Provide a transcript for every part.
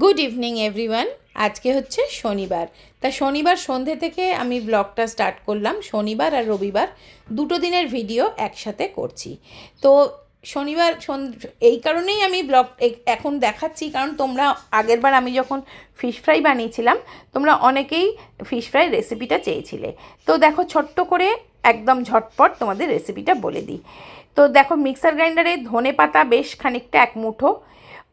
Good evening everyone আজকে হচ্ছে শনিবার। তা শনিবার সন্ধে থেকে আমি ব্লগটা স্টার্ট করলাম। শনিবার আর রবিবার দুটো দিনের ভিডিও একসাথে করছি। তো শনিবার এই কারণেই আমি ব্লগ এখন দেখাচ্ছি। কারণ তোমরা, আগেরবার আমি যখন ফিশ ফ্রাই বানিয়েছিলাম, তোমরা অনেকেই ফিশ ফ্রাই রেসিপিটা চেয়েছিলে। তো দেখো, ছোট্ট করে একদম ঝটপট তোমাদের রেসিপিটা বলে দিই। তো দেখো মিক্সার গ্রাইন্ডারে ধনে পাতা বেশ খানিকটা এক মুঠো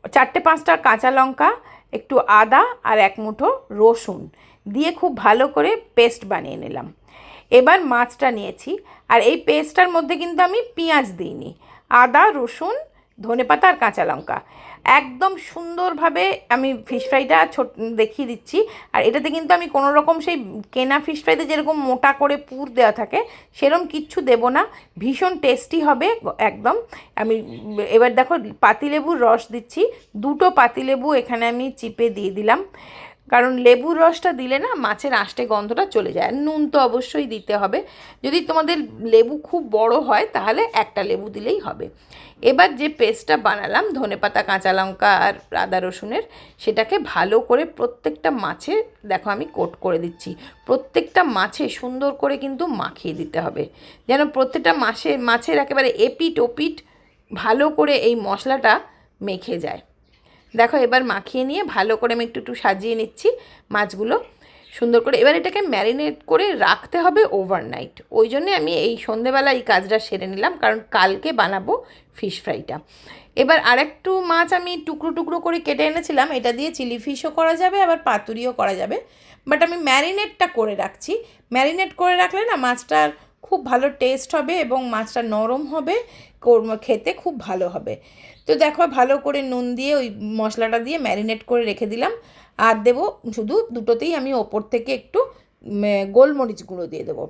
চারটে পাঁচটা কাঁচা লঙ্কা, একটু আদা আর এক মুঠো রসুন দিয়ে খুব ভালো করে পেস্ট বানিয়ে নিলাম। এবার মাছটা নিয়েছি আর এই পেস্টটার মধ্যে কিন্তু আমি পেঁয়াজ দিইনি, আদা, রসুন, ধনেপাতা আর কাঁচা লঙ্কা। একদম সুন্দরভাবে আমি ফিশ ফ্রাইটা ছোট, দেখিয়ে দিচ্ছি। আর এটাতে কিন্তু আমি কোনো রকম সেই কেনা ফিশ ফ্রাইতে যেরকম মোটা করে পুর দেওয়া থাকে সেরকম কিচ্ছু দেবো না। ভীষণ টেস্টি হবে, একদম। আমি এবার দেখো পাতিলেবুর রস দিচ্ছি। দুটো পাতিলেবু এখানে আমি চিপে দিয়ে দিলাম। কারণ লেবুর রসটা দিলে না মাছের আষ্টে গন্ধটা চলে যায়। নুন তো অবশ্যই দিতে হবে। যদি তোমাদের লেবু খুব বড় হয়, তাহলে একটা লেবু দিলেই হবে। এবার যে পেস্টটা বানালাম ধনেপাতা কাঁচা লঙ্কা আর আদা রসুনের, সেটাকে ভালো করে প্রত্যেকটা মাছে, দেখো আমি কোট করে দিচ্ছি, প্রত্যেকটা মাছে সুন্দর করে কিন্তু মাখিয়ে দিতে হবে। যেন প্রত্যেকটা মাছে মাছের একেবারে এপিট ওপিট ভালো করে এই মশলাটা মেখে যায়। দেখো এবার মাখিয়ে নিয়ে ভালো করে আমি একটু একটু সাজিয়ে নিচ্ছি মাছগুলো। সুন্দর করে, এবার এটাকে ম্যারিনেট করে রাখতে হবে ওভারনাইট। ওই জন্যে আমি এই সন্ধেবেলা এই কাজটা সেরে নিলাম, কারণ কালকে বানাবো ফিশ ফ্রাইটা। এবার আরেকটু মাছ আমি টুকরো টুকরো করে কেটে এনেছিলাম। এটা দিয়ে চিলি ফিশও করা যাবে, আবার পাতুরিও করা যাবে। বাট আমি ম্যারিনেটটা করে রাখছি। ম্যারিনেট করে রাখলে না মাছটার খুব ভালো টেস্ট হবে এবং মাছটা নরম হবে খেতে খুব ভালো হবে। তো দেখো ভালো করে নুন দিয়ে ওই মশলাটা দিয়ে ম্যারিনেট করে রেখে দিলাম। আর দেবো শুধু দুটোতেই আমি ওপর থেকে একটু গোলমরিচ গুঁড়ো দিয়ে দেবো।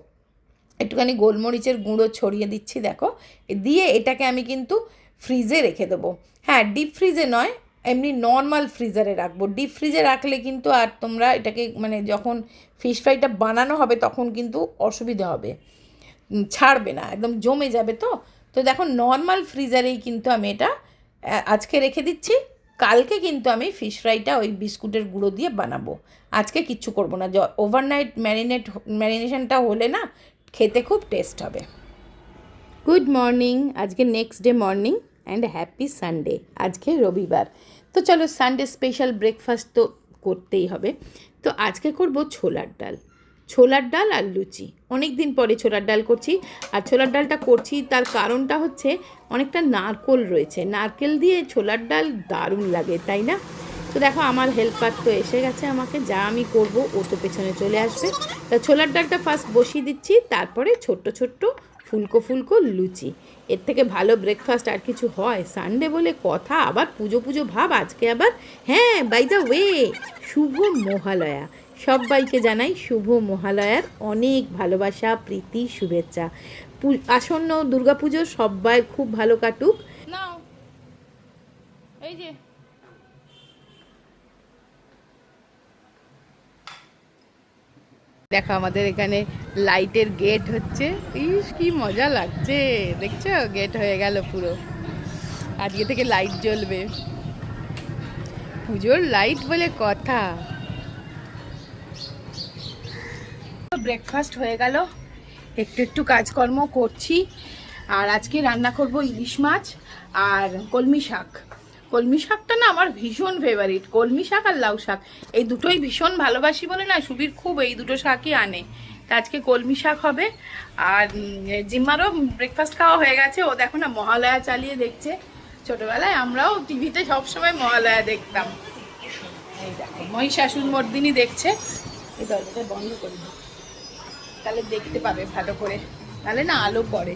একটুখানি গোলমরিচের গুঁড়ো ছড়িয়ে দিচ্ছি, দেখো। দিয়ে এটাকে আমি কিন্তু ফ্রিজে রেখে দেবো। হ্যাঁ ডিপ ফ্রিজে নয়, এমনি নর্মাল ফ্রিজারে রাখব। ডিপ ফ্রিজে রাখলে কিন্তু আর তোমরা এটাকে মানে যখন ফিশ ফ্রাইটা বানানো হবে, তখন কিন্তু অসুবিধা হবে। ছাড়বে না, একদম জমে যাবে তো। তো দেখো নর্মাল ফ্রিজারেই কিন্তু আমি এটা আজকে রেখে দিচ্ছি। কালকে কিন্তু আমি ফিশ ফ্রাইটা ওই বিস্কুটের গুঁড়ো দিয়ে বানাবো। আজকে কিচ্ছু করব না। ওভারনাইট ম্যারিনেট ম্যারিনেশনটা হলে না খেতে খুব টেস্ট হবে। গুড মর্নিং আজকে next day morning and happy Sunday আজকে রবিবার। তো চলো সানডে স্পেশাল ব্রেকফাস্ট তো করতেই হবে। তো আজকে করব ছোলার ডাল। ছোলার ডাল আর লুচি। অনেক দিন পরে ছোলার ডাল করছি। আর ছোলার ডালটা করছি, তার কারণটা হচ্ছে অনেকটা নারকোল রয়েছে। নারকেল দিয়ে ছোলার ডাল দারুণ লাগে, তাই না? তো দেখো, আমার হেল্পার তো এসে গেছে আমাকে। যা আমি করব, ও তো পেছনে চলে আসবে। তা ছোলার ডালটা ফার্স্ট বসিয়ে দিচ্ছি, তারপরে ছোট্ট ছোট্ট ফুলকো ফুলকো লুচি। এর থেকে ভালো ব্রেকফাস্ট আর কিছু হয়? সানডে বলে কথা, আবার পুজো পুজো ভাব, আজকে আবার হ্যাঁ বাই দ্য ওয়ে শুভ মহালয়া। সবাইকে জানাই শুভ মহালয়ার অনেক ভালোবাসা, প্রীতি, শুভেচ্ছা। আসন্ন দুর্গাপুজো সবাই খুব ভালো কাটুক। এই যে দেখো আমাদের এখানে লাইটের গেট হচ্ছে। ইস, কি মজা লাগছে। দেখছ? গেট হয়ে গেল পুরো। আজকে থেকে লাইট জ্বলবে। পুজোর লাইট বলে কথা। ব্রেকফাস্ট হয়ে গেল। একটু একটু কাজকর্ম করছি। আর আজকে রান্না করব ইলিশ মাছ আর কলমি শাক। কলমি শাকটা না আমার ভীষণ ফেভারিট কলমি শাক আর লাউ শাক। এই দুটোই ভীষণ ভালোবাসি বলে না সুবীর খুব এই দুটো শাকই আনে। তা আজকে কলমি শাক হবে। আর জিম্মারও ব্রেকফাস্ট খাওয়া হয়ে গেছে। ও দেখো না মহালয়া চালিয়ে দেখছে। ছোটবেলায় আমরাও টিভিতে সবসময় মহালয়া দেখতাম। এই দেখো, মহিষাসুর মর্দিনী দেখছে। এই দরজাটা বন্ধ করে তাহলে দেখতে পাবে ভালো করে। তাহলে না আলো পড়ে।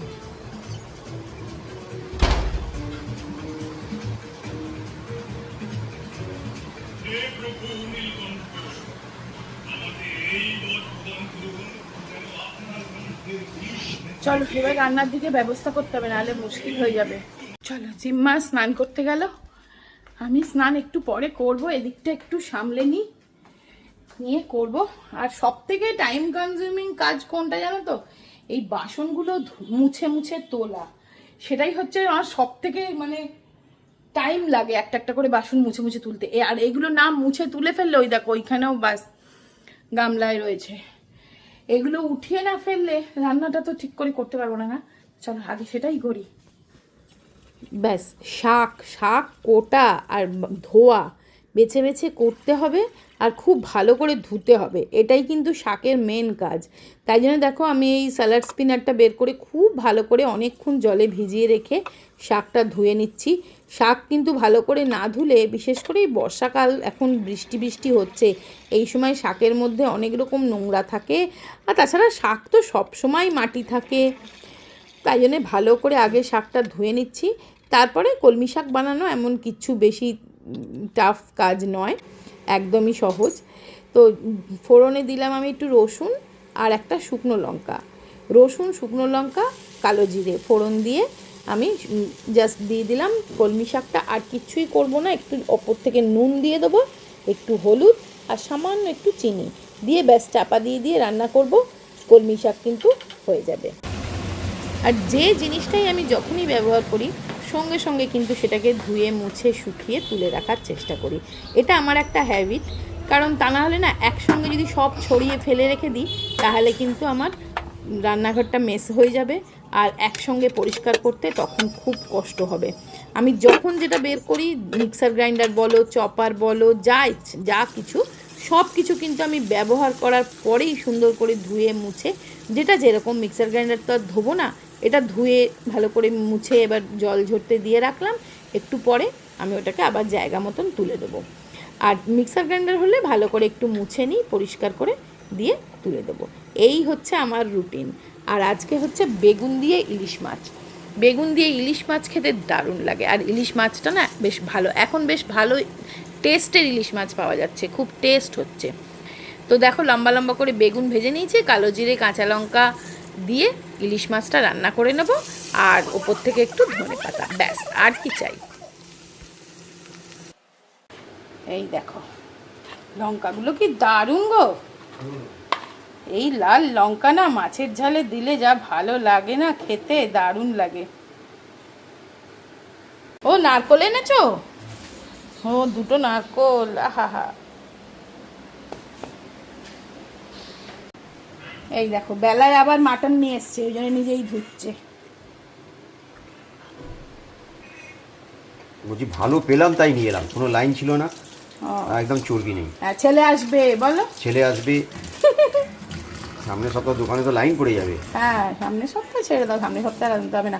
চলো, এবার রান্নার দিকে ব্যবস্থা করতে হবে, নাহলে মুশকিল হয়ে যাবে। চলো, জিম্মা স্নান করতে গেল। আমি স্নান একটু পরে করব, এদিকটা একটু সামলে নিই নিয়ে করব। আর সব থেকে টাইম কনজিউমিং কাজ কোনটা জানো তো? এই বাসনগুলো মুছে মুছে তোলা। সেটাই হচ্ছে আমার সব থেকে মানে টাইম লাগে একটা একটা করে বাসন মুছে মুছে তুলতে। আর এগুলো না মুছে তুলে ফেললে ওই দেখো, ওইখানেও বাস গামলায় রয়েছে। এগুলো উঠিয়ে না ফেললে রান্নাটা তো ঠিক করে করতে পারব না না। চলো, আগে সেটাই করি। ব্যাস, শাক শাক, কোটা আর ধোয়া। বেছে বেছে করতে হবে আর খুব ভালো করে ধুতে হবে। এটাই কিন্তু শাকের মেন কাজ। তাই জন্য দেখো আমি এই স্যালাড স্পিনারটা বের করে খুব ভালো করে অনেকক্ষণ জলে ভিজিয়ে রেখে শাকটা ধুয়ে নিচ্ছি। শাক কিন্তু ভালো করে না ধুলে, বিশেষ করে এই বর্ষাকাল, এখন বৃষ্টি বৃষ্টি হচ্ছে, এই সময় শাকের মধ্যে অনেক রকম নোংরা থাকে। আর তাছাড়া শাক তো সবসময় মাটি থাকে। তাই জন্যে ভালো করে আগে শাকটা ধুয়ে নিচ্ছি। তারপরে কলমি শাক বানানো এমন কিছু বেশি টাফ কাজ নয়, একদমই সহজ। তো ফোড়নে দিলাম আমি একটু রসুন আর একটা শুকনো লঙ্কা। রসুন, শুকনো লঙ্কা, কালো জিরে ফোড়ন দিয়ে আমি জাস্ট দিয়ে দিলাম কলমি শাকটা। আর কিচ্ছুই করব না, একটু ওপর থেকে নুন দিয়ে দেবো, একটু হলুদ আর সামান্য একটু চিনি দিয়ে ব্যাস চাপা দিয়ে দিয়ে রান্না করব। কলমি শাক কিন্তু হয়ে যাবে। আর যে জিনিসটাই আমি যখনই ব্যবহার করি সঙ্গে সঙ্গে কিন্তু সেটাকে ধুয়ে, মুছে, শুকিয়ে তুলে রাখার চেষ্টা করি। এটা আমার একটা হ্যাবিট কারণ তা না হলে না একসঙ্গে যদি সব ছড়িয়ে ফেলে রেখে দিই, তাহলে কিন্তু আমার রান্নাঘরটা মেস হয়ে যাবে। আর একসঙ্গে পরিষ্কার করতে তখন খুব কষ্ট হবে। আমি যখন যেটা বের করি মিক্সার গ্রাইন্ডার বলো চপার বলো, যা যা কিছু, সব কিছু কিন্তু আমি ব্যবহার করার পরেই সুন্দর করে ধুয়ে, মুছে, যেটা যেরকম মিক্সার গ্রাইন্ডার তো আর ধোবো না এটা ধুয়ে ভালো করে মুছে এবার জল ঝরতে দিয়ে রাখলাম। একটু পরে আমি ওটাকে আবার জায়গা মতন তুলে দেবো। আর মিক্সার গ্রাইন্ডার হলে ভালো করে একটু মুছে নিই, পরিষ্কার করে দিয়ে তুলে দেবো। এই হচ্ছে আমার রুটিন। আর আজকে হচ্ছে বেগুন দিয়ে ইলিশ মাছ। বেগুন দিয়ে ইলিশ মাছ খেতে দারুণ লাগে। আর ইলিশ মাছটা না বেশ ভালো, এখন বেশ ভালো টেস্টের ইলিশ মাছ পাওয়া যাচ্ছে, খুব টেস্ট হচ্ছে। তো দেখো লম্বা লম্বা করে বেগুন ভেজে নিয়েছি, কালো জিরে, কাঁচা লঙ্কা দিয়ে ইলিশ মাছটা রান্না করে নেব আর ওপর থেকে একটু ধনে পাতা। ব্যাস, আর কি চাই? এই দেখো, লঙ্কাগুলো কি দারুণ গো। এই লাল লঙ্কা না মাছের ঝালে দিলে যা ভালো লাগে না, খেতে দারুণ লাগে। ও নারকোল এনেছো? ও, দুটো নারকোল আহা হা এই দেখো বেলায় আবার মাটন নিয়ে এসছে ওই জন্য নিজেই ধুচ্ছে। বলছি ভালো পেলাম তাই নিয়ে এলাম। কোনো লাইন ছিল না। একদম চর্বি নেই। আর ছেলে আসবে বলো। ছেলে আসবে। সামনের সপ্তাহ দোকানে তো লাইন পড়ে যাবে। হ্যাঁ সামনের সপ্তাহে ছেড়ে দাও সামনের সপ্তাহে আনতে হবে না।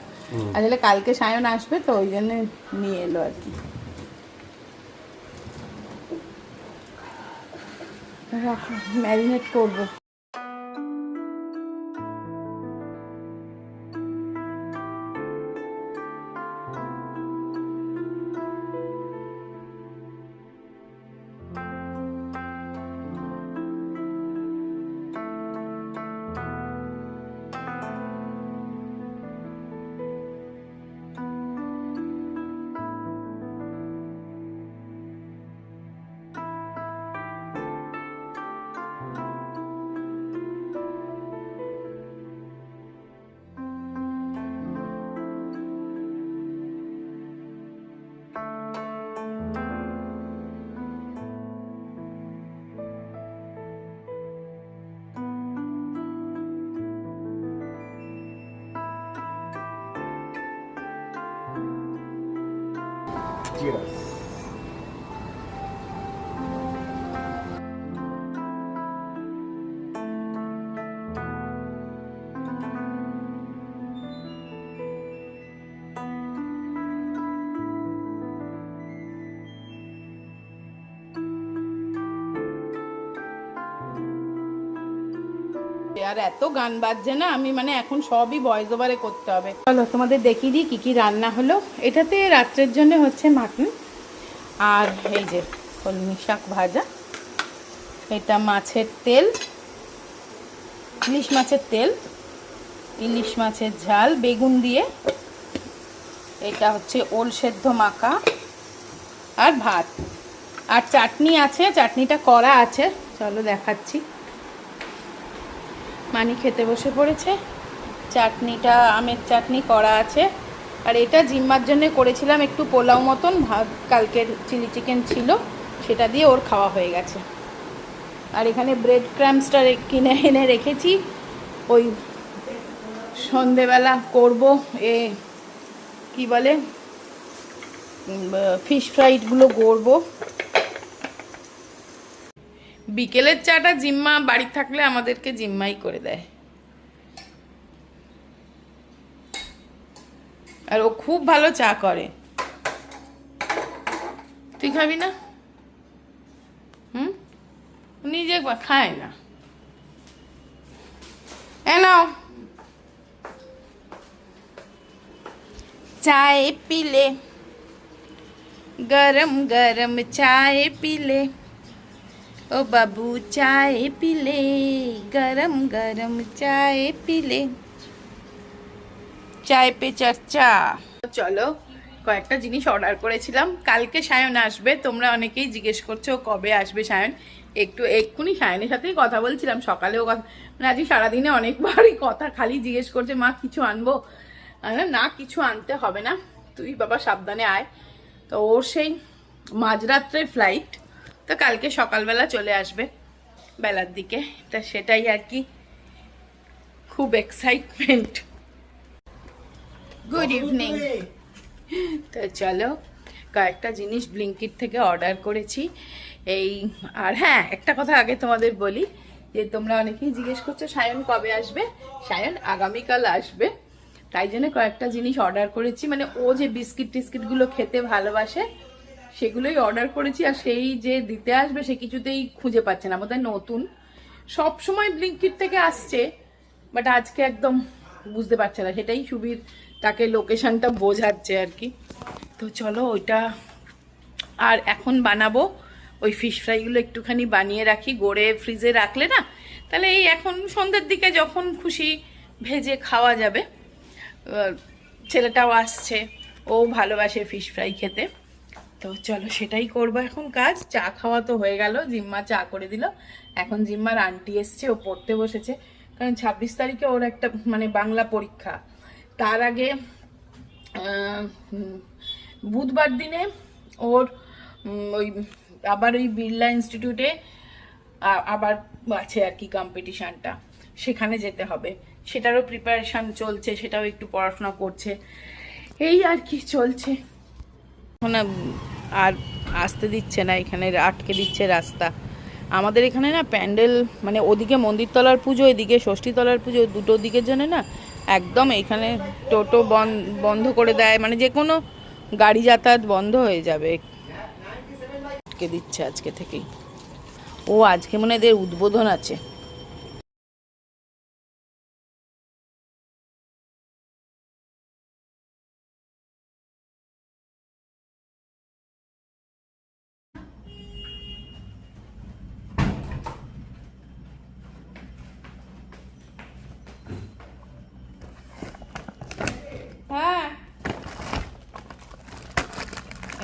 আসলে কালকে সায়ন আসবে তো ওই জন্য নিয়ে এলো আর কি। ম্যারিনেট করব। আর এত গান বাজছে না, আমি মানে এখন সবই ভয়েস ওভারে করতে হবে। চলো, তোমাদের দেখিয়ে দিই কী কী রান্না হলো। এটাতে রাত্রের জন্য হচ্ছে মাটন, আর এই যে কলমি শাক ভাজা, এটা মাছের তেল, ইলিশ মাছের তেল, ইলিশ মাছের ঝাল, বেগুন দিয়ে, এটা হচ্ছে ওল সেদ্ধ মাখা, আর ভাত। আর চাটনি আছে, চাটনিটা করা আছে, চলো দেখাচ্ছি। মানি খেতে বসে পড়েছে। চাটনিটা, আমের চাটনি করা আছে। আর এটা জিম্মার জন্য করেছিলাম একটু পোলাও মতন, ভাত কালকের চিলি চিকেন ছিল, সেটা দিয়ে ওর খাওয়া হয়ে গেছে। আর এখানে ব্রেড ক্রামসটা কিনে এনে রেখেছি। ওই সন্ধেবেলা করব এ, কি বলে ফিশ ফ্রাইডগুলো গড়বো। বিকেলের চাটা জিম্মা বাড়ি থাকলে আমাদেরকে জিম্মাই করে দেয় আর ও খুব ভালো চা করে তুই খাবি না হুম ও নিজে একবার খায় না এ নাও চায় পিলে गरम गरम चाय पी ले ओ बाबू चाय पी ले गरम गरम चाय पी ले চায় পে চর্চা চলো কয়েকটা জিনিস অর্ডার করেছিলাম কালকে সায়ন আসবে তোমরা অনেকেই জিজ্ঞেস করছো কবে আসবে সায়ন একটু এক্ষুনি সায়নের সাথেই কথা বলছিলাম সকালেও কথা মানে আজকে সারাদিনে অনেকবারই কথা খালি জিজ্ঞেস করছে মা কিছু আনবো আমি বললাম, না কিছু আনতে হবে না তুই বাবা সাবধানে আয় তো ওর সেই মাঝরাত্রে ফ্লাইট তো কালকে সকালবেলা চলে আসবে বেলার দিকে। তা সেটাই আর কি। খুব এক্সাইটমেন্ট গুড ইভিনিং তো চলো কয়েকটা জিনিস ব্লিঙ্কিট থেকে অর্ডার করেছি। এই আর হ্যাঁ একটা কথা আগে তোমাদের বলি যে তোমরা অনেকেই জিজ্ঞেস করছ সায়ন কবে আসবে? সায়ন আগামীকাল আসবে। তাই জন্য কয়েকটা জিনিস অর্ডার করেছি। মানে ও যে বিস্কিট টিস্কিটগুলো খেতে ভালোবাসে সেগুলোই অর্ডার করেছি আর সেই যে দিতে আসবে সে কিছুতেই খুঁজে পাচ্ছে না, আমাদের নতুন। সব সময় ব্লিঙ্কিট থেকে আসছে বাট আজকে একদম বুঝতে পারছে না। সেটাই সুবীর তাকে লোকেশনটা বোঝাচ্ছে আর কি। তো চলো ওইটা, আর এখন বানাবো। ওই ফিশ ফ্রাইগুলো একটুখানি বানিয়ে রাখি, গড়ে ফ্রিজে রাখলে না, তাহলে এই এখন সন্ধ্যের দিকে যখন খুশি ভেজে খাওয়া যাবে। ছেলেটাও আসছে, ও ভালোবাসে ফিশ ফ্রাই খেতে। তো চলো সেটাই করব এখন কাজ। চা খাওয়া তো হয়ে গেল, জিম্মা চা করে দিল। এখন জিম্মার আন্টি এসছে, ও পড়তে বসেছে। কারণ ছাব্বিশ তারিখে ওর একটা মানে বাংলা পরীক্ষা। তার আগে বুধবার দিনে ওর ওই আবার ওই বিড়লা ইনস্টিটিউটে আবার আছে আর কি কম্পিটিশানটা সেখানে যেতে হবে। সেটারও প্রিপারেশন চলছে, সেটাও একটু পড়াশোনা করছে। এই আর কি চলছে। আর আসতে দিচ্ছে না, এখানে আটকে দিচ্ছে রাস্তা। আমাদের এখানে না প্যান্ডেল মানে ওদিকে মন্দিরতলার পুজো, এদিকে ষষ্ঠীতলার পুজো, দুটো দিকের জন্য না একদম এখানে টোটো বন- বন্ধ করে দেয় মানে যে কোনো গাড়ি যাতায়াত বন্ধ হয়ে যাবে। আটকে দিচ্ছে আজকে থেকেই। ও, আজকে মনে এদের উদ্বোধন আছে।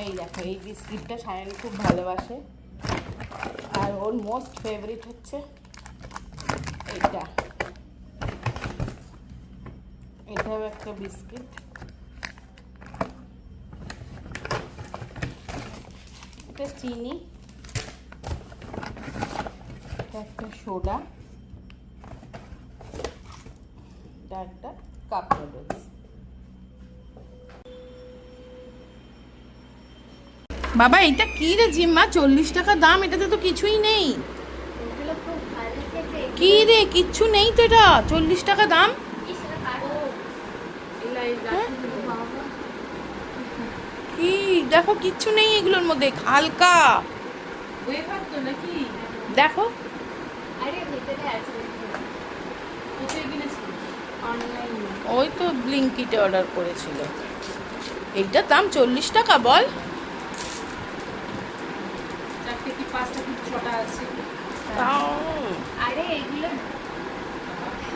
এই দেখো, এই বিস্কিটটা সায়ন খুব ভালোবাসে। আর ওর মোস্ট ফেভারিট হচ্ছে এটা। এটাও একটা বিস্কিট। এটা চিনি। এটা একটা সোডা। এটা একটা কাপ নুডলস বাবা এটা কি রে জিম্মা? চল্লিশ টাকা দাম এটাতে তো কিছুই নেই। কি রে কিচ্ছু নেই তো এটা? চল্লিশ টাকা দাম? হ্যাঁ? কি? দেখো কিচ্ছু নেই এগুলোর মধ্যে হালকা। দেখো। ওই তো ব্লিঙ্কিটে অর্ডার করেছিল। এইটার দাম চল্লিশ টাকা বল। তাও। আরে এগুলো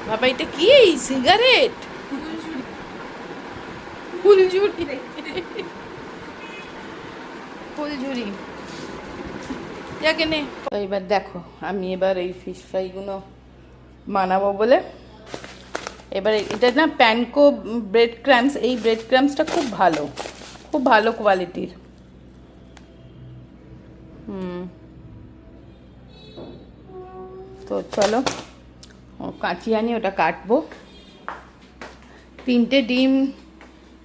বাবা এটা কি সিগারেট? ফুলঝুরি। ফুলঝুরি। যাকে নে এবার দেখো আমি এবার এই ফিশ ফ্রাইগুলো বানাবো বলে। এবারে এটা না প্যানকো ব্রেড ক্রামস এই ব্রেড ক্রামসটা খুব ভালো। খুব ভালো কোয়ালিটির হুম। তো চলো। কাঁচি আনি, ওটা কাটবো। তিনটে ডিম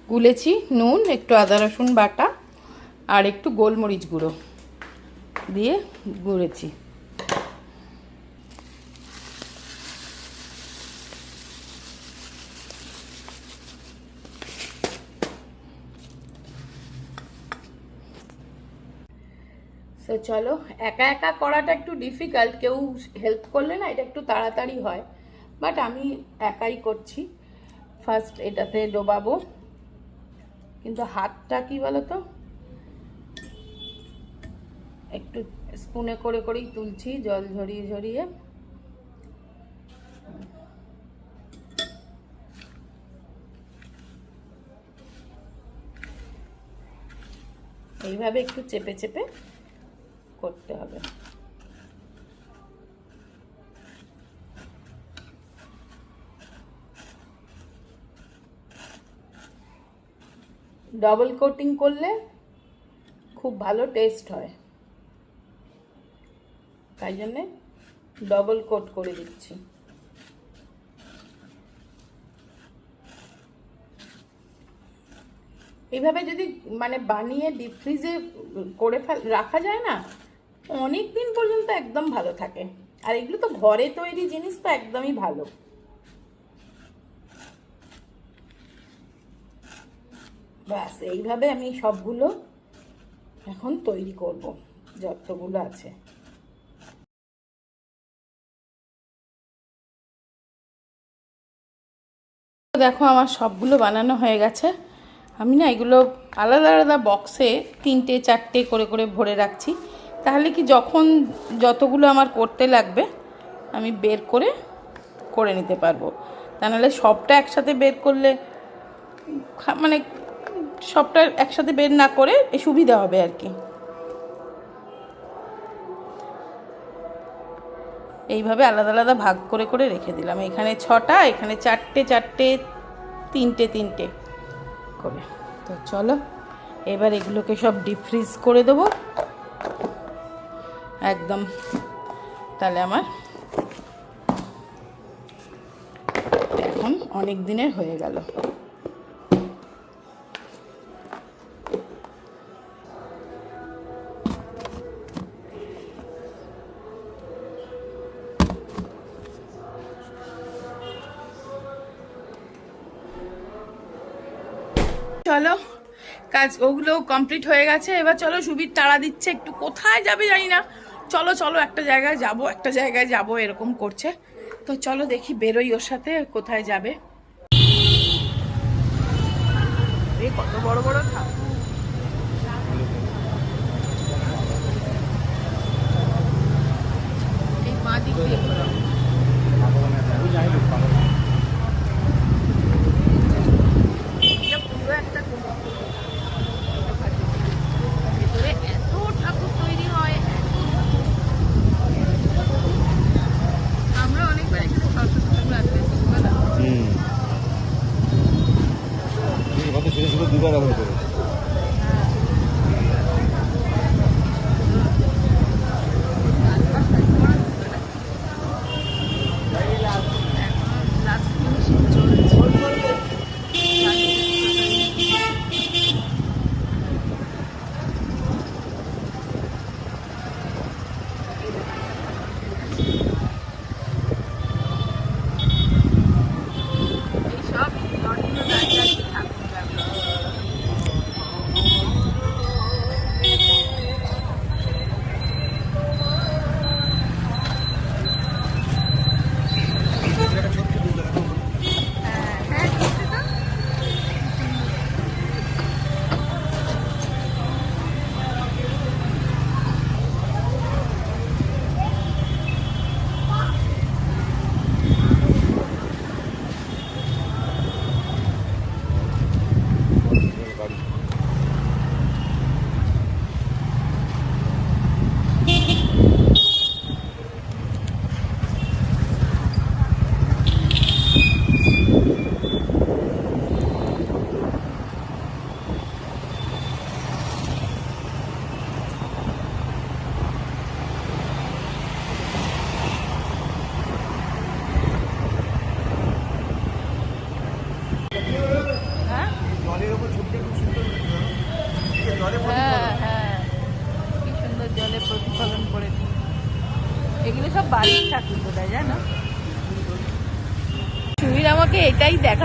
গুলেছি, নুন, একটু আদা, রসুন বাটা, আর একটু গোলমরিচ গুঁড়ো দিয়ে গুঁড়েছি। চলো, একা একা করাটা একটু ডিফিকাল্ট কেউ হেল্প করলে না এটা একটু তাড়াতাড়ি হয় বাট আমি একাই করছি। ফার্স্ট এটাতে ডোবাবো। কিন্তু হাতটা কি বলো তো একটু স্পুনে করে করেই তুলছি, জল ঝরিয়ে ঝরিয়ে। এইভাবে একটু চেপে চেপে করতে হবে। ডবল কোটিং করলে খুব ভালো টেস্ট হয়। তাই জন্যে ডবল কোট করে দিচ্ছি। এইভাবে যদি মানে বানিয়ে ডিপ ফ্রিজে করে রাখা যায় না? অনেক দিন পর্যন্ত একদম ভালো থাকে। আর এগুলো তো ঘরে তৈরি জিনিস তো একদমই ভালো। ব্যাস, এইভাবে আমি সবগুলো এখন তৈরি করব, যতগুলো আছে। দেখো, আমার সবগুলো বানানো হয়ে গেছে। আমি না এগুলো আলাদা আলাদা বক্সে তিনটে, চারটে করে করে ভরে রাখছি। তাহলে কি যখন যতগুলো আমার করতে লাগবে, আমি বের করে করে নিতে পারব। তা নাহলে সবটা একসাথে বের করলে মানে সবটা একসাথে বের না করে সুবিধা হবে আর কি। এইভাবে আলাদা আলাদা ভাগ করে করে রেখে দিলাম। এখানে ছটা, এখানে চারটে চারটে, তিনটে তিনটে করে। তো চলো, এবার এগুলোকে সব ডিপ ফ্রিজ করে দেবো। একদম। তাহলে আমার এখন অনেক দিনের হয়ে গেল। চলো, কাজ ওগুলো কমপ্লিট হয়ে গেছে। এবার চলো সুবির তাড়া দিচ্ছে, একটু কোথায় যাবে জানি না। চলো চলো, একটা জায়গায় যাব, একটা জায়গায় যাব, এরকম করছে। তো চলো দেখি, বেরোই ওর সাথে, কোথায় যাবে। কত বড় বড় ঠাকুর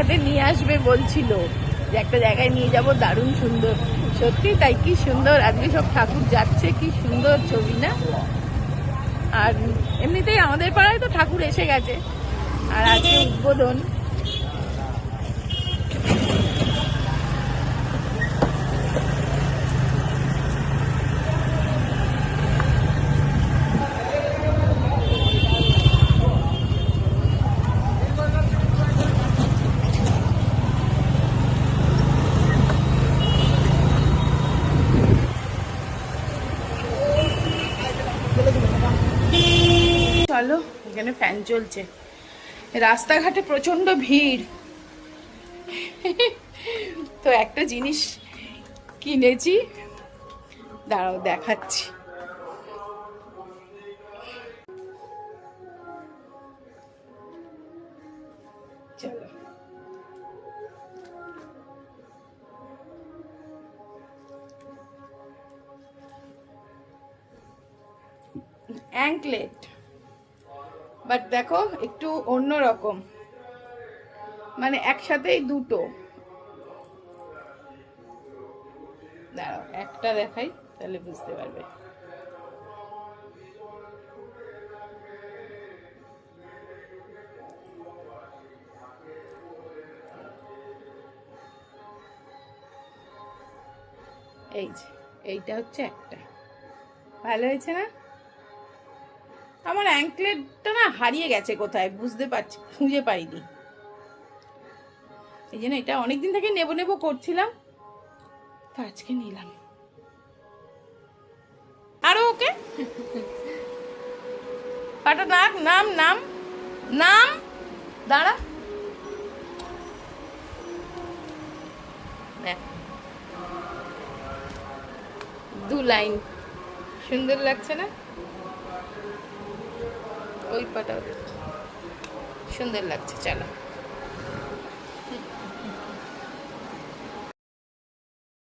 এটাই নিয়ে আসবে বলছিল যে একটা জায়গায় নিয়ে যাব, দারুণ সুন্দর। সত্যি তাই কি সুন্দর? আজকে সব ঠাকুর যাচ্ছে, কি সুন্দর ছবি না? আর এমনিতেই আমাদের পাড়ায় তো ঠাকুর এসে গেছে। আর আজকে উদ্বোধন চলো এখানে ফ্যান চলছে। রাস্তাঘাটে প্রচণ্ড ভিড়। তো একটা জিনিস কিনেছি। দাঁড়াও দেখাচ্ছি। অ্যাঙ্কলেট বাট দেখো, একটু অন্য রকম মানে একসাথেই দুটো। দাঁড়াও, একটা দেখাই, তাহলে বুঝতে পারবে। এই যে, এইটা হচ্ছে একটা। ভালো হয়েছে না? আমার অ্যাঙ্কলেটটা না হারিয়ে গেছে কোথায় বুঝতে পারছি, খুঁজে পাইনি। এই জন্য এটা অনেকদিন থেকে নেব নেব করছিলাম, তো আজকে নিলাম। আরও ওকে? পাটা নাক নাম নাম নাম, দাঁড়া। দু লাইন। সুন্দর লাগছে না? ওই পাটা সুন্দর লাগছে চলো।